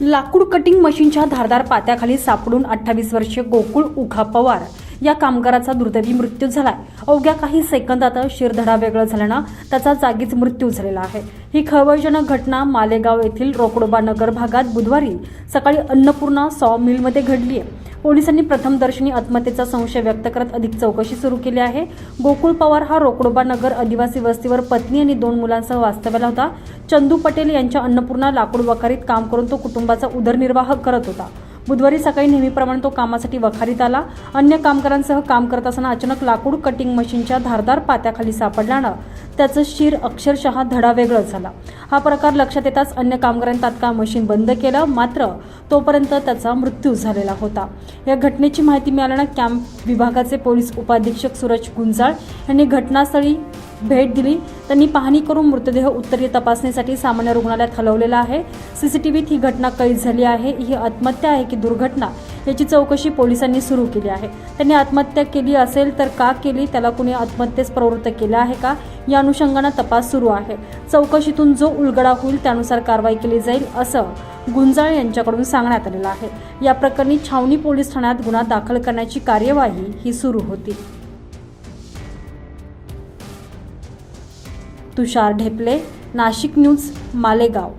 लाकूड कटिंग मशीनच्या धारदार पात्याखाली सापडून अठ्ठावीस वर्षीय गोकुळ उखा पवार या कामगाराचा दुर्दैवी मृत्यू झालाय. अवघ्या काही सेकंदात शिरधडा वेगळं झाल्यानं त्याचा जागीच मृत्यू झालेला आहे. ही खळबळजनक घटना मालेगाव येथील रोकडोबा नगर भागात बुधवारी सकाळी अन्नपूर्णा सॉ मिलमध्ये घडली आहे पोलिसांनी प्रथमदर्शनी आत्महत्येचा संशय व्यक्त करत अधिक चौकशी सुरू केली आहे. गोकुळ पवार हा रोकडोबा नगर आदिवासी वस्तीवर पत्नी आणि दोन मुलांसह वास्तव्याला होता. चंदू पटेल यांच्या अन्नपूर्णा लाकूड वखारीत काम करून तो कुटुंबाचा उदरनिर्वाह करत होता. बुधवारी सकाळी नेहमीप्रमाणे तो कामासाठी वखारीत आला. अन्य कामगारांसह काम करत असताना अचानक लाकूड कटिंग मशीनच्या धारदार पात्याखाली सापडल्यानं त्याचं शिर अक्षरशः धडा वेगळं झाला. हा प्रकार लक्षात येताच अन्य कामगारांनी तात्काळ मशीन बंद केलं. मात्र तोपर्यंत त्याचा मृत्यू झालेला होता. या घटनेची माहिती मिळाल्यानं कॅम्प विभागाचे पोलीस उपाधीक्षक सूरज गुंजाळ यांनी घटनास्थळी भेट दिली. त्यांनी पाहणी करून मृतदेह उत्तरीय तपासणीसाठी सामान्य रुग्णालयात हलवलेला आहे. सीसीटीव्हीत ही घटना कैद झाली आहे. ही आत्महत्या आहे की दुर्घटना? याची चौकशी पोलिसांनी सुरू केली आहे. त्यांनी आत्महत्या केली असेल तर का केली? त्याला कुणी आत्महत्येस प्रवृत्त केलं आहे का? या अनुषंगानं तपास सुरू आहे. चौकशीतून जो उलगडा होईल त्यानुसार कारवाई केली जाईल असं गुंजाळ यांच्याकडून सांगण्यात आलेलं आहे. या प्रकरणी छावणी पोलीस ठाण्यात गुन्हा दाखल करण्याची कार्यवाही ही सुरू होती. तुषार ढेपले नाशिक न्यूज मालेगाव.